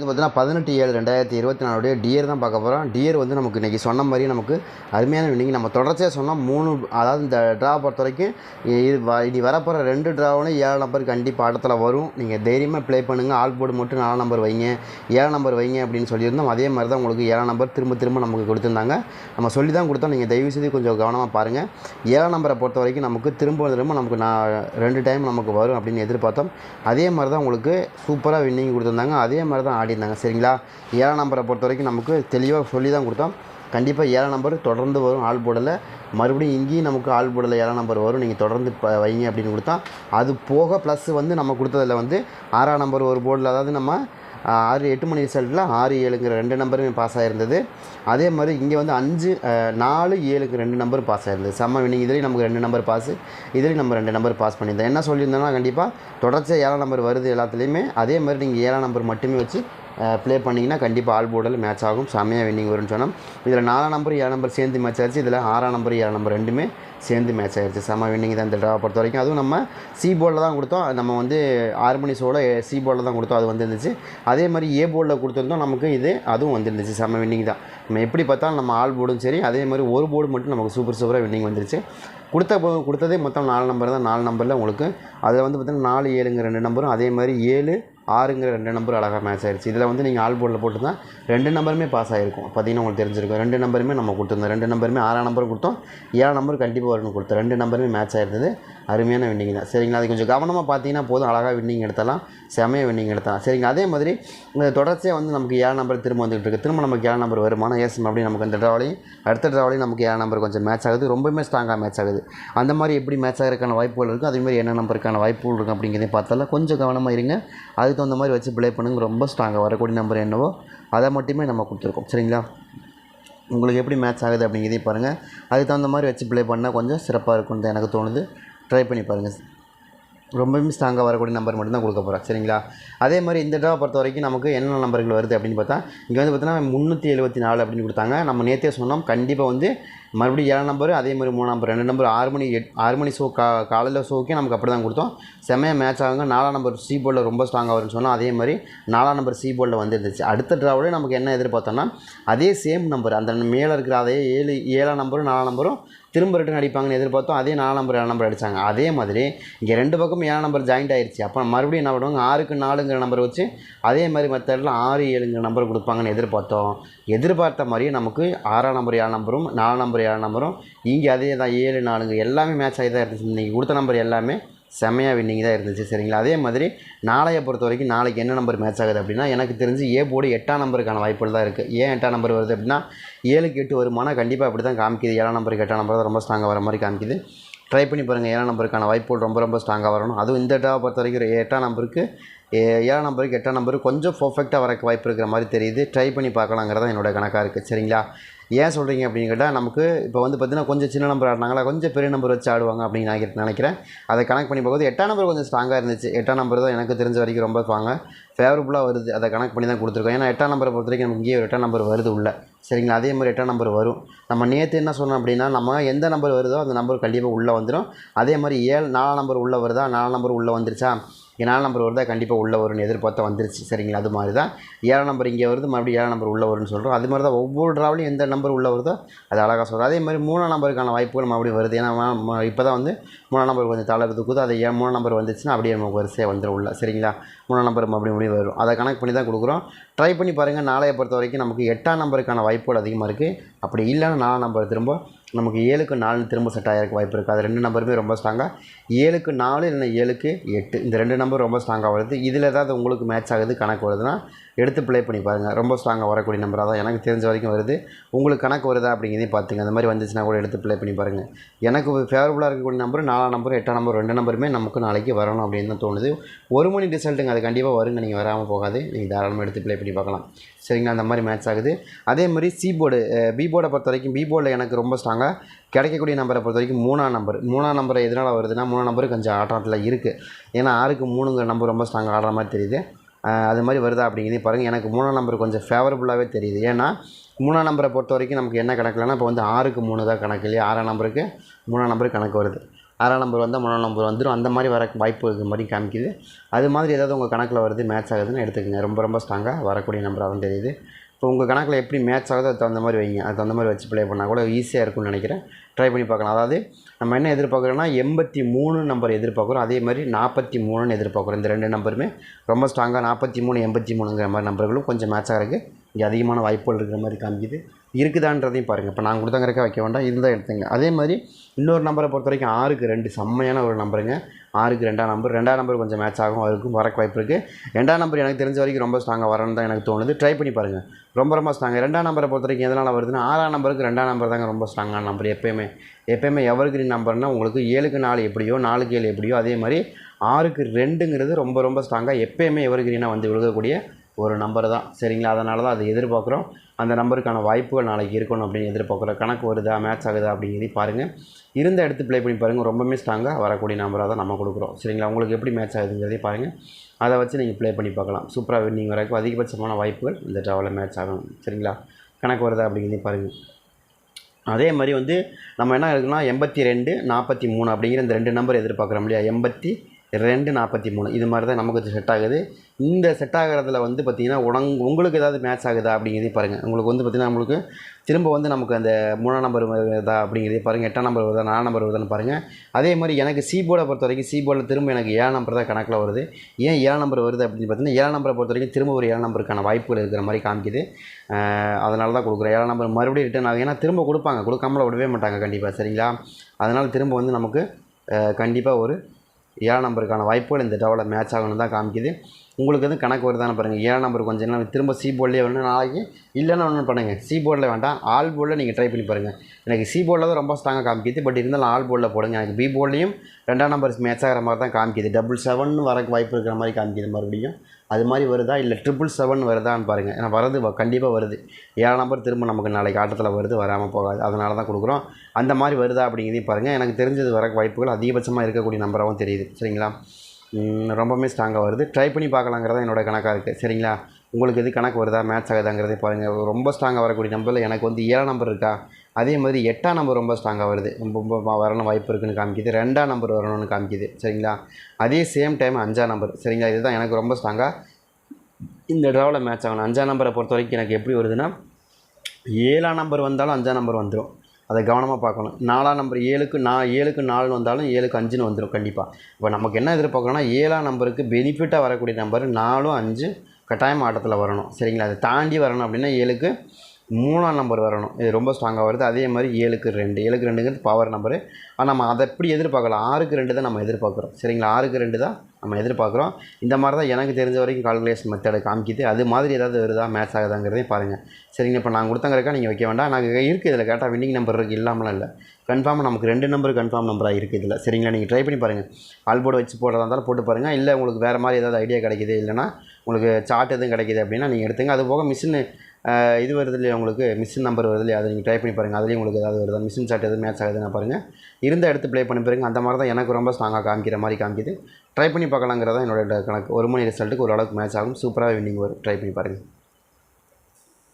இது பார்த்தீங்கன்னா பதினெட்டு ஏழு ரெண்டாயிரத்தி இருபத்தி நாலுடைய டியர் தான் பார்க்க போகிறோம் டியர் வந்து நமக்கு இன்றைக்கி சொன்ன மாதிரி நமக்கு அருமையான வின்னிங் நம்ம தொடர்ச்சியாக சொன்னால் மூணு அதாவது இந்த ட்ரா பொறுத்த வரைக்கும் இது வ- இனி வரப்போகிற ரெண்டு ட்ராவும் ஏழு நம்பர் கண்டிப்பாக ஆட்டத்தில் வரும். நீங்கள் தைரியமாக ப்ளே பண்ணுங்கள் ஆல் போர்டு மட்டும் நாலு நம்பர் வைங்க. ஏழு நம்பர் வைங்க அப்படின்னு சொல்லியிருந்தோம். அதே மாதிரி தான் உங்களுக்கு ஏழு நம்பர் திரும்ப திரும்ப நமக்கு கொடுத்துருந்தாங்க. நம்ம சொல்லி தான் கொடுத்தோம். நீங்கள் தயவு செய்து கொஞ்சம் கவனமாக பாருங்கள் ஏழு நம்பரை பொறுத்த வரைக்கும் நமக்கு திரும்ப திரும்ப நமக்கு நான் ரெண்டு டைம் நமக்கு வரும் அப்படின்னு எதிர்பார்த்தோம். அதே மாதிரி தான் உங்களுக்கு சூப்பராக வின்னிங் கொடுத்துருந்தாங்க. அதே மாதிரி தான் காட்டியிருந்தாங்க சரிங்களா? ஏழாம் நம்பரை பொறுத்த வரைக்கும் நமக்கு தெளிவாக சொல்லி தான் கொடுத்தோம். கண்டிப்பாக ஏழாம் நம்பர் தொடர்ந்து வரும். ஆள் போடலை. மறுபடியும் இங்கேயும் நமக்கு ஆள் போடலை. ஏழாம் நம்பர் வரும். நீங்கள் தொடர்ந்து வைங்க அப்படின்னு கொடுத்தா அது போக ப்ளஸ் வந்து நம்ம கொடுத்ததில் வந்து ஆறாம் நம்பர் ஒரு போர்டில் அதாவது நம்ம ஆறு எட்டு மணி ரிசல்ட்டில் ஆறு ஏழுங்கிற ரெண்டு நம்பருமே பாஸ் ஆகிருந்தது அதே மாதிரி இங்கே வந்து அஞ்சு நாலு ஏழுக்கு ரெண்டு நம்பர் பாஸ் ஆகிருந்தது செம்ம வினிங் இதுலேயும் நமக்கு ரெண்டு நம்பர் பாஸ் இதுலேயும் நம்ம ரெண்டு நம்பர் பாஸ் பண்ணியிருந்தோம். என்ன சொல்லியிருந்தோம்னா கண்டிப்பாக தொடர்ச்சியாக ஏழாம் நம்பர் வருது எல்லாத்துலேயுமே. அதே மாதிரி நீங்கள் ஏழாம் நம்பர் மட்டுமே வச்சு ப்ளே பண்ணிங்கன்னா கண்டிப்பாக ஆல் போர்டில் மேட்ச் ஆகும். செம்மையாக வின்னிங் வரும்னு சொன்னோம். இதில் நாலாம் நம்பர் ஏழு நம்பர் சேர்ந்து மேட்ச் ஆயிடுச்சு இதில் ஆறாம் நம்பர் ஏழு நம்பர் ரெண்டுமே சேர்ந்து மேட்ச் ஆயிடுச்சு செம்ம வின்னிங் தான் இந்த ட்ராவை பொறுத்த வரைக்கும். அதுவும் நம்ம சி போர்டில் தான் கொடுத்தோம். நம்ம வந்து ஆறு மணி ஷோவில் சி போர்டில் தான் கொடுத்தோம். அது வந்துருந்துச்சு. அதே மாதிரி ஏ போர்டில் கொடுத்துருந்தோம். நமக்கு இது அதுவும் வந்துருந்துச்சு. செம்ம வின்னிங் தான். நம்ம எப்படி பார்த்தாலும் நம்ம ஆல் போர்டும் சரி. அதே மாதிரி ஒரு போர்டு மட்டும் நமக்கு சூப்பர் சூப்பராக வின்னிங் வந்துருச்சு. கொடுத்த போ- கொடுத்ததே மொத்தம் நாலு நம்பர் தான். நாலு நம்பரில் உங்களுக்கு அதில் வந்து பார்த்தீங்கன்னா நாலு ஏழுங்க ரெண்டு நம்பரும் அதே மாதிரி ஏழு ஆறுங்கிற ரெண்டு நம்பர் அழகாக மேட்ச் ஆயிடுச்சு இதில் வந்து நீங்கள் ஆல் போர்டில் போட்டு தான் ரெண்டு நம்பருமே பாஸ் ஆகிருக்கும் பார்த்தீங்கன்னா உங்களுக்கு தெரிஞ்சிருக்கும். ரெண்டு நம்பருமே நம்ம கொடுத்துருந்தோம். ரெண்டு நம்பருமே ஆறாம் நம்பர் கொடுத்தோம். ஏழாம் நம்பர் கண்டிப்பாக வரணும் கொடுத்தோம். ரெண்டு நம்பருமே மேட்ச் ஆயிருந்தது. அருமையான வின்னிங் தான். சரிங்களா? அது கொஞ்சம் கவனமாக பார்த்தீங்கன்னா போதும். அழகாக வின்னிங் எடுத்தலாம். செமையாக வின்னிங் எடுத்தலாம். சரிங்க. அதே மாதிரி இந்த தொடர்ச்சியாக வந்து நமக்கு ஏழு நம்பர் திரும்ப வந்துகிட்டு இருக்கு. திரும்ப நமக்கு ஏழு நம்பர் வருமானம் ஏஸ் அப்படி நமக்கு இந்த ட்ராவலையும் அடுத்த ட்ராவலையும் நமக்கு ஏழு நம்பர் கொஞ்சம் மேட்ச் ஆகுது. ரொம்பவுமே ஸ்ட்ராங்காக மேட்ச் ஆகுது. அந்த மாதிரி எப்படி மேட்ச் ஆகிறதுக்கான வாய்ப்புகள் இருக்குது அதே மாதிரி என்ன நம்பருக்கான வாய்ப்புகள் இருக்குது அப்படிங்கிறதையும் பார்த்தாலும் கொஞ்சம் கவனமாக இருங்க. அதுக்கு தகுந்த மாதிரி வச்சு ப்ளே பண்ணுங்க. ரொம்ப ஸ்ட்ராங்காக வரக்கூடிய நம்பர் என்னவோ அதை மட்டுமே நம்ம கொடுத்துருக்கோம். சரிங்களா? உங்களுக்கு எப்படி மேட்ச் ஆகுது அப்படிங்கிறதையும் பாருங்கள் அதுக்கு தகுந்த மாதிரி வச்சு ப்ளே பண்ணால் கொஞ்சம் சிறப்பாக இருக்கும்னு தான் எனக்கு தோணுது. ட்ரை பண்ணி பாருங்கள் ரொம்பவுமே ஸ்ட்ராங்காக வரக்கூடிய நம்பர் மட்டும்தான் கொடுக்க போகிறேன் சரிங்களா? அதே மாதிரி இந்த ட்ராவை பொறுத்த வரைக்கும் நமக்கு என்னென்ன நம்பர்கள் வருது அப்படின்னு பார்த்தா இங்கே வந்து பார்த்தீங்கன்னா முந்நூற்றி எழுபத்தி நாலு அப்படின்னு கொடுத்தாங்க. நம்ம நேற்றே சொன்னோம். கண்டிப்பாக வந்து மறுபடியும் ஏழாம் நம்பர் அதே மாதிரி மூணு நம்பர் ரெண்டு நம்பர் ஆறு மணி எட் ஆறு மணி ஷோ கா காலையில் ஷோக்கே நமக்கு அப்படி தான் கொடுத்தோம். செம்மையாக மேட்ச் ஆகுங்க. நாலாம் நம்பர் சி போர்டில் ரொம்ப ஸ்ட்ராங்காக வரும்னு சொன்னோம் அதே மாதிரி நாலாம் நம்பர் சி போர்டில் வந்துருந்துச்சு. அடுத்த ட்ராவலே நமக்கு என்ன எதிர்பார்த்தோம்னா அதே சேம் நம்பர் அந்த மேலே இருக்கிற அதே ஏழு ஏழாம் நம்பரும் நாலாம் நம்பரும் திரும்ப ரிட்டன் அடிப்பாங்கன்னு எதிர்பார்த்தோம். அதே நாலாம் நம்பர் ஏழாம் நம்பர் அடித்தாங்க அதே மாதிரி இங்கே ரெண்டு பக்கம் ஏழாம் நம்பர் ஜாயிண்ட் ஆயிடுச்சு அப்போ மறுபடியும் என்ன பண்ணுவாங்க? ஆறுக்கு நாலுங்கிற நம்பர் வச்சு அதே மாதிரி மெத்தடில் ஆறு ஏழுங்கிற நம்பர் கொடுப்பாங்கன்னு எதிர்பார்த்தோம். எதிர்பார்த்த மாதிரியே நமக்கு ஆறாம் நம்பர் ஏழு நம்பரும் நாலாம் நம்பர் ஏழு நம்பரும் இங்கே அதே தான் ஏழு நாலுங்க எல்லாமே மேட்ச் ஆகி தான் இருந்துச்சு. நீங்கள் கொடுத்த நம்பர் எல்லாமே செம்மையாக வின்னிங் தான் இருந்துச்சு சரிங்களா? அதே மாதிரி நாளையை பொறுத்த வரைக்கும் நாளைக்கு என்ன நம்பர் மேட்ச் ஆகுது அப்படின்னா எனக்கு தெரிஞ்சு ஏ போர்டு எட்டாம் நம்பருக்கான வாய்ப்புகள் தான் இருக்குது ஏன் எட்டாம் நம்பர் வருது அப்படின்னா ஏழுக்கு எட்டு வருமானா கண்டிப்பாக அப்படி தான் காமிக்குது. ஏழாம் நம்பருக்கு எட்டாம் நம்பர் தான் ரொம்ப ஸ்ட்ராங்காக வர மாதிரி காமிக்குது. ட்ரை பண்ணி பாருங்கள் ஏழாம் நம்பருக்கான வாய்ப்புகள் ரொம்ப ரொம்ப ஸ்ட்ராங்காக வரணும். அதுவும் இந்த டாவை பொறுத்த வரைக்கும் எட்டாம் நம்பருக்கு ஏழாம் நம்பருக்கு எட்டாம் நம்பருக்கு கொஞ்சம் பர்ஃபெக்டாக வரக்கு வாய்ப்பு இருக்கிற மாதிரி தெரியுது. ட்ரை பண்ணி பார்க்கலாங்கிறதான் என்னோட கணக்காக இருக்குது சரிங்களா? ஏன் சொல்கிறீங்க அப்படின்னு கேட்டால் நமக்கு இப்போ வந்து பார்த்திங்கன்னா கொஞ்சம் சின்ன நம்பர் ஆடினாங்களா கொஞ்சம் பெரிய நம்பர் வச்சு ஆடுவாங்க அப்படின்னு நான் நினைக்கிறேன் அதை கணக்கு பண்ணி பார்க்கும்போது எட்டாம் நம்பர் கொஞ்சம் ஸ்ட்ராங்காக இருந்துச்சு. எட்டாம் நம்பர் தான் எனக்கு தெரிஞ்ச வரைக்கும் ரொம்ப ஸ்ட்ராங்காக ஃபேவரபுளாக வருது. அதை கணக்கு பண்ணி தான் கொடுத்துருக்கோம். ஏன்னா எட்டாம் நம்பரை பொறுத்த வரைக்கும் நமக்கு இங்கே ஒரு எட்டாம் நம்பர் வருது உள்ள. சரிங்களா? அதே மாதிரி எட்டாம் நம்பர் வரும். நம்ம நேற்று என்ன சொன்னோம் அப்படின்னா நம்ம எந்த நம்பர் வருதோ அந்த நம்பர் கண்டிப்பாக உள்ளே வந்துடும் அதே மாதிரி ஏழு நாலாம் நம்பர் உள்ளே வருதா நாலாம் நம்பர் உள்ளே வந்துருச்சா? ஏழாம் நம்பர் வருதா? கண்டிப்பாக உள்ளே வரும்னு எதிர்பார்த்தா வந்துருச்சு. சரிங்களா? அது மாதிரி தான் ஏழாம் நம்பர் இங்கே வருது மறுபடியும் ஏழாம் நம்பர் உள்ளே வரும்னு சொல்கிறோம் அது மாதிரி தான் ஒவ்வொரு ட்ராவலையும் எந்த நம்பர் உள்ளே வருதோ அது அழகாக சொல்கிறோம் அதே மாதிரி மூணாம் நம்பருக்கான வாய்ப்புகள் மறுபடியும் வருது. ஏன்னா இப்போ தான் வந்து மூணாம் நம்பர் கொஞ்சம் தலை தூக்குது அது ஏன் மூணாம் நம்பர் வந்துச்சுன்னா அப்படியே நமக்கு வரிசையாக வந்துடும் உள்ள சரிங்களா? மூணாம் நம்பர் அப்படி முடிவு வரும். அதை கணக்கு பண்ணி தான் கொடுக்குறோம். ட்ரை பண்ணி பாருங்கள் நாளைய பொறுத்த வரைக்கும் நமக்கு எட்டாம் நம்பருக்கான வாய்ப்புகள் அதிகமாக இருக்குது அப்படி இல்லைன்னா நாலாம் நம்பர் திரும்ப நமக்கு ஏழுக்கு நாலு திரும்ப செட் ஆகிருக்க வாய்ப்பு இருக்குது அது ரெண்டு நம்பருமே ரொம்ப ஸ்ட்ராங்காக ஏழுக்கு நாலு இல்லைன்னா ஏழுக்கு எட்டு. இந்த ரெண்டு நம்பர் ரொம்ப ஸ்ட்ராங்காக வருது. இதில் ஏதாவது உங்களுக்கு மேட்ச் ஆகுது கணக்கு வருதுன்னா எடுத்து ப்ளே பண்ணி பாருங்கள் ரொம்ப ஸ்ட்ராங்காக வரக்கூடிய நம்பராக தான் எனக்கு தெரிஞ்ச வரைக்கும் வருது. உங்களுக்கு கணக்கு வருதா அப்படிங்கிறதையும் பார்த்துங்க. அந்த மாதிரி வந்துச்சுன்னா கூட எடுத்து ப்ளே பண்ணி பாருங்கள் எனக்கு ஃபேவரபுளாக இருக்கக்கூடிய நம்பர் நாலாம் நம்பர் எட்டாம் நம்பர் ரெண்டு நம்பருமே நமக்கு நாளைக்கு வரணும் அப்படின்னு தான் தோணுது. ஒரு மணி ரிசல்ட்டுங்க அது கண்டிப்பாக வருங்க. நீங்கள் வராமல் போகாது. நீங்கள் தாராளமாக எடுத்து ப்ளே பண்ணி பார்க்கலாம். சரிங்களா? அந்த மாதிரி மேட்ச் ஆகுது. அதே மாதிரி சி போர்டு பி போர்டை பொறுத்த வரைக்கும் பி போர்டில் எனக்கு ரொம்ப ஸ்ட்ராங்காக கிடைக்கக்கூடிய நம்பரை பொறுத்த வரைக்கும் மூணாம் நம்பர் மூணாம் நம்பர் எதனால் வருதுன்னா மூணாம் நம்பர் கொஞ்சம் ஆட்டத்தில் இருக்குது ஏன்னா ஆறுக்கு மூணுங்கிற நம்பர் ரொம்ப ஸ்ட்ராங்காக ஆடுற மாதிரி தெரியுது. அது மாதிரி வருதா அப்படிங்கிறது பாருங்கள் எனக்கு மூணாம் நம்பர் கொஞ்சம் ஃபேவரபுளாகவே தெரியுது. ஏன்னா மூணாம் நம்பரை பொறுத்த வரைக்கும் நமக்கு என்ன கணக்குலன்னா இப்போ வந்து ஆறுக்கு மூணு தான் கணக்கு இல்லையா? ஆறாம் நம்பருக்கு மூணாம் நம்பருக்கு கணக்கு வருது. ஆறாம் நம்பர் வந்தால் மூணாம் நம்பர் வந்துடும் அந்த மாதிரி வர வாய்ப்பு இருக்கிற மாதிரி காமிக்குது. அது மாதிரி ஏதாவது உங்கள் கணக்கில் வருது மேட்ச் ஆகுதுன்னு எடுத்துக்கோங்க. ரொம்ப ரொம்ப ஸ்ட்ராங்காக வரக்கூடிய நம்பராக தான் தெரியுது. இப்போ உங்கள் கணக்கில் எப்படி மேட்ச் ஆகுதோ அது தகுந்த மாதிரி வைங்க. அதுக்கு தகுந்த மாதிரி வச்சு ப்ளே பண்ணால் கூட ஈஸியாக இருக்கும்னு நினைக்கிறேன். ட்ரை பண்ணி பார்க்கலாம். அதாவது நம்ம என்ன எதிர்பார்க்குறோன்னா எண்பத்தி மூணு நம்பர் எதிர்பார்க்குறோம். அதே மாதிரி நாற்பத்தி மூணுன்னு எதிர்பார்க்குறோம். இந்த ரெண்டு நம்பருமே ரொம்ப ஸ்ட்ராங்காக நாற்பத்தி மூணு எண்பத்தி மூணுங்கிற மாதிரி நம்பர்களும் கொஞ்சம் மேட்ச் ஆகிறதுக்கு இங்கே அதிகமான வாய்ப்புகள் இருக்கிற மாதிரி காமிக்குது. இருக்குதான்றதையும் பாருங்கள் இப்போ நான் கொடுத்தங்கிறக்க வைக்க வேண்டாம். இருந்தால் எடுத்துங்க. அதே மாதிரி இன்னொரு நம்பரை பொறுத்த வரைக்கும் ஆறுக்கு ரெண்டு. செம்மையான ஒரு நம்பருங்க. ஆறுக்கு ரெண்டாம் நம்பர். ரெண்டாம் நம்பர் கொஞ்சம் மேட்ச் ஆகும். அவருக்கும் வரக்கு வாய்ப்பு இருக்குது ரெண்டாம் நம்பர் எனக்கு தெரிஞ்ச வரைக்கும் ரொம்ப ஸ்ட்ராங்காக வரணும்னு தான் எனக்கு தோணுது. ட்ரை பண்ணி பாருங்கள் ரொம்ப ரொம்ப ஸ்ட்ராங்காக ரெண்டாம் நம்பரை பொறுத்த வரைக்கும் எதனால் வருதுன்னா ஆறாம் நம்பருக்கு ரெண்டாம் நம்பர் தாங்க ரொம்ப ஸ்ட்ராங்கான நம்பர் எப்பயுமே. எப்பயுமே எவர் கிரீன் நம்பர்னால் உங்களுக்கு ஏழுக்கு நாலு எப்படியோ நாலுக்கு ஏழு எப்படியோ அதே மாதிரி ஆறுக்கு ரெண்டுங்கிறது ரொம்ப ரொம்ப ஸ்ட்ராங்காக எப்பயுமே எவர் கிரீனாக வந்து விழுகக்கூடிய ஒரு நம்பர் தான். சரிங்களா? அதனால தான் அதை எதிர்பார்க்குறோம். அந்த நம்பருக்கான வாய்ப்புகள் நாளைக்கு இருக்கணும் அப்படின்னு எதிர்பார்க்குறோம் கணக்கு வருதா மேட்ச் ஆகுதா அப்படிங்கிறதையும் பாருங்கள் இருந்த இடத்து ப்ளே பண்ணி பாருங்கள் ரொம்பவுமே ஸ்ட்ராங்காக வரக்கூடிய நம்பராக தான் நம்ம கொடுக்குறோம். சரிங்களா? உங்களுக்கு எப்படி மேட்ச் ஆகுதுங்கிறதையும் பாருங்கள் அதை வச்சு நீங்கள் ப்ளே பண்ணி பார்க்கலாம். சூப்பராக வின்னிங் வரைக்கும் அதிகபட்சமான வாய்ப்புகள் இந்த ட்ராவலில் மேட்ச் ஆகும் சரிங்களா? கணக்கு வருதா அப்படிங்கிறதையும் பாருங்கள் அதே மாதிரி வந்து நம்ம என்ன இருக்குன்னா எண்பத்தி ரெண்டு நாற்பத்தி மூணு அப்படிங்கிற இந்த ரெண்டு நம்பர் எதிர்பார்க்குறோம் இல்லையா? எண்பத்தி ரெண்டு நாற்பத்தி மூணு. இது மாதிரி தான் நமக்கு செட் ஆகுது. இந்த செட் ஆகிறதுல வந்து பார்த்திங்கன்னா உடங் உங்களுக்கு ஏதாவது மேட்ச் ஆகுதா அப்படிங்கிறதையும் பாருங்கள் உங்களுக்கு வந்து பார்த்திங்கன்னா நம்மளுக்கு திரும்ப வந்து நமக்கு அந்த மூணாம் நம்பர் வருதா அப்படிங்கிறதையும் பாருங்கள் எட்டாம் நம்பர் வருதா நாலாம் நம்பர் வருதான்னு பாருங்கள் அதே மாதிரி எனக்கு சி போர்டை பொறுத்த வரைக்கும் சி போர்டில் திரும்ப எனக்கு ஏழாம் நம்பர் தான் கணக்கில் வருது. ஏன் ஏழாம் நம்பர் வருது அப்படின்னு பார்த்தீங்கன்னா ஏழாம் நம்பரை பொறுத்த வரைக்கும் திரும்ப ஒரு ஏழாம் நம்பருக்கான வாய்ப்புகள் இருக்கிற மாதிரி காமிக்குது. அதனால தான் கொடுக்குறேன். ஏழாம் நம்பர் மறுபடியும் ரிட்டர்ன் ஆகும். ஏன்னா திரும்ப கொடுப்பாங்க. கொடுக்காமல விடவே மாட்டாங்க கண்டிப்பாக சரிங்களா? அதனால் திரும்ப வந்து நமக்கு கண்டிப்பாக ஒரு ஏழாம் நம்பருக்கான வாய்ப்புகள் இந்த டவலில் மேட்ச் ஆகணும் தான் காமிக்குது. உங்களுக்கு வந்து கணக்கு வருதானே பாருங்கள் ஏழாம் நம்பர் கொஞ்சம் என்ன திரும்ப சி போர்ட்லேயே வேணும் நாளைக்கு இல்லைன்னா ஒன்று பண்ணுங்கள் சி போர்டில் வேண்டாம். ஆல் போர்டில் நீங்கள் ட்ரை பண்ணி பாருங்கள் எனக்கு சி போர்டில் தான் ரொம்ப ஸ்ட்ராங்காக காமிக்கிது. பட் இருந்தாலும் ஆல் போர்டில் போடுங்க. எனக்கு பி போர்ட்லேயும் ரெண்டாம் நம்பர் மேட்ச் ஆகிற மாதிரி தான் காமிக்கிது. டபுள் செவன் வரக்கு வாய்ப்பு இருக்கிற மாதிரி காமிக்கிது மறுபடியும். அது மாதிரி வருதா? இல்லை ட்ரிபிள் செவன் வருதான்னு பாருங்கள் ஏன்னா வரது கண்டிப்பாக வருது. ஏழாம் நம்பர் திரும்ப நமக்கு நாளைக்கு ஆட்டத்தில் வருது வராமல் போகாது. அதனால தான் கொடுக்குறோம். அந்த மாதிரி வருதா அப்படிங்கிறதையும் பாருங்கள் எனக்கு தெரிஞ்சது வர வாய்ப்புகள் அதிகபட்சமாக இருக்கக்கூடிய நம்பராகவும் தெரியுது. சரிங்களா? ரொம்பவுமே ஸ்ட்ராங்காக வருது. ட்ரை பண்ணி பார்க்கலாங்கிறதா என்னோடய கணக்காக இருக்குது சரிங்களா? உங்களுக்கு எது கணக்கு வருதா? மேட்ச் ஆகுதாங்கிறதே பாருங்கள் ரொம்ப ஸ்ட்ராங்காக வரக்கூடிய நம்பரில் எனக்கு வந்து ஏழாம் நம்பர் இருக்கா? அதே மாதிரி எட்டாம் நம்பர் ரொம்ப ஸ்ட்ராங்காக வருது. ரொம்ப ரொம்ப வரணும் வாய்ப்பு இருக்குன்னு காமிக்குது. ரெண்டாம் நம்பர் வரணும்னு காமிக்குது. சரிங்களா? அதே சேம் டைம் அஞ்சாம் நம்பர் சரிங்களா? இதுதான் எனக்கு ரொம்ப ஸ்ட்ராங்காக இந்த ட்ராவில் மேட்ச் ஆகணும். அஞ்சாம் நம்பரை பொறுத்த வரைக்கும் எனக்கு எப்படி வருதுன்னா ஏழாம் நம்பர் வந்தாலும் அஞ்சாம் நம்பர் வந்துடும் அதை கவனமாக பார்க்கணும். நாலாம் நம்பர் ஏழுக்கு நான் ஏழுக்கு நாலு வந்தாலும் ஏழுக்கு அஞ்சுன்னு வந்துடும் கண்டிப்பாக இப்போ நமக்கு என்ன எதிர்பார்க்கணும்னா ஏழாம் நம்பருக்கு பெனிஃபிட்டாக வரக்கூடிய நம்பர் நாலும் அஞ்சு கட்டாயம் ஆட்டத்தில் வரணும். சரிங்களா? அதை தாண்டி வரணும் அப்படின்னா ஏழுக்கு மூணாம் நம்பர் வரணும். இது ரொம்ப ஸ்ட்ராங்காக வருது. அதே மாதிரி ஏழுக்கு ரெண்டு. ஏழுக்கு ரெண்டுங்கிறது பவர் நம்பரு ஆனால் நம்ம அதை எப்படி எதிர்பார்க்கலாம்? ஆறுக்கு ரெண்டு தான் நம்ம எதிர்பார்க்குறோம். சரிங்களா? ஆறுக்கு ரெண்டு தான் நம்ம எதிர்பார்க்குறோம். இந்த மாதிரி தான் எனக்கு தெரிஞ்ச வரைக்கும் கால்குலேஷன் மெத்தடை காமிக்குது. அது மாதிரி ஏதாவது வருதா? மேட்ச் ஆகுதாங்கிறதையும் பாருங்கள் சரிங்க இப்போ நான் கொடுத்தங்கிறக்கா நீங்கள் வைக்க வேண்டாம். நாங்கள் இருக்குது இதில். கேட்டால் வின்னிங் நம்பர் இருக்குது இல்லாமலாம் இல்லை. கன்ஃபார்மாக நமக்கு ரெண்டு நம்பர் கன்ஃபார்ம் நம்பராக இருக்குது இதில். சரிங்களா? நீங்கள் ட்ரை பண்ணி பாருங்கள் ஆல்போர்டு வச்சு போடுறதா இருந்தாலும் போட்டு பாருங்கள் இல்லை உங்களுக்கு வேறு மாதிரி ஏதாவது ஐடியா கிடைக்குது இல்லைனா உங்களுக்கு சார்ட் எதுவும் கிடைக்குது அப்படின்னா நீங்கள் எடுத்துங்க. அது போக மிஷின் இது வருது இல்லையா உங்களுக்கு? மிஷின் நம்பர் வருது இல்லையா அதை நீங்கள் ட்ரை பண்ணி பாருங்கள் அதுலேயும் உங்களுக்கு ஏதாவது வருதா? மிஷின் சார்ட் எதுவும் மேட்ச் ஆகுதுன்னா பாருங்கள் இருந்த இடத்து ப்ளே பண்ணி பாருங்கள் அந்த மாதிரி தான் எனக்கு ரொம்ப ஸ்ட்ராங்காக காமிக்கிற மாதிரி காமிக்குது. ட்ரை பண்ணி பார்க்கலாங்கிறதா என்னோட கணக்கு. ஒரு மணி ரிசல்ட்டுக்கு ஓரளவுக்கு மேட்ச் ஆகும். சூப்பராக வின்னிங் வரும். ட்ரை பண்ணி பாருங்கள்